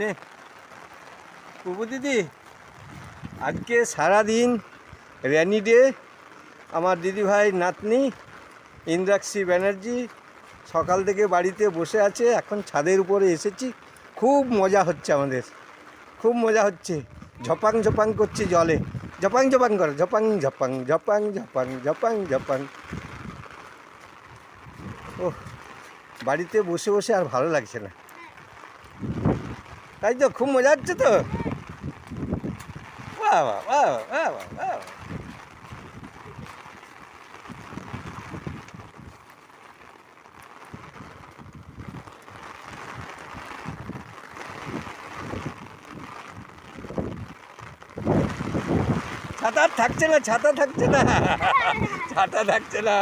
নে। প্রভু দিদি, আজকে সারাদিন র্যানি ডে, আমার দিদিভাই নাতনি, ইন্দ্রাক্ষী ব্যানার্জি সকাল থেকে বাড়িতে বসে আছে, এখন ছাদের উপরে এসেছি। খুব মজা হচ্ছে আমাদের, খুব মজা হচ্ছে। ঝপাং ঝপাং করছে জলে। ঝপাং ঝপাং করে, ঝপাং ঝপাং ঝপাং ঝপাং ঝপাং ঝপাং। ও বাড়িতে বসে বসে আর ভালো লাগছে না। তাই তো খুব মজা হচ্ছে তো বাহ বাহ বাহ বাহ বাহ বাহ ছাতা আর থাকছে না ছাতা থাকছে না ছাতা থাকছে না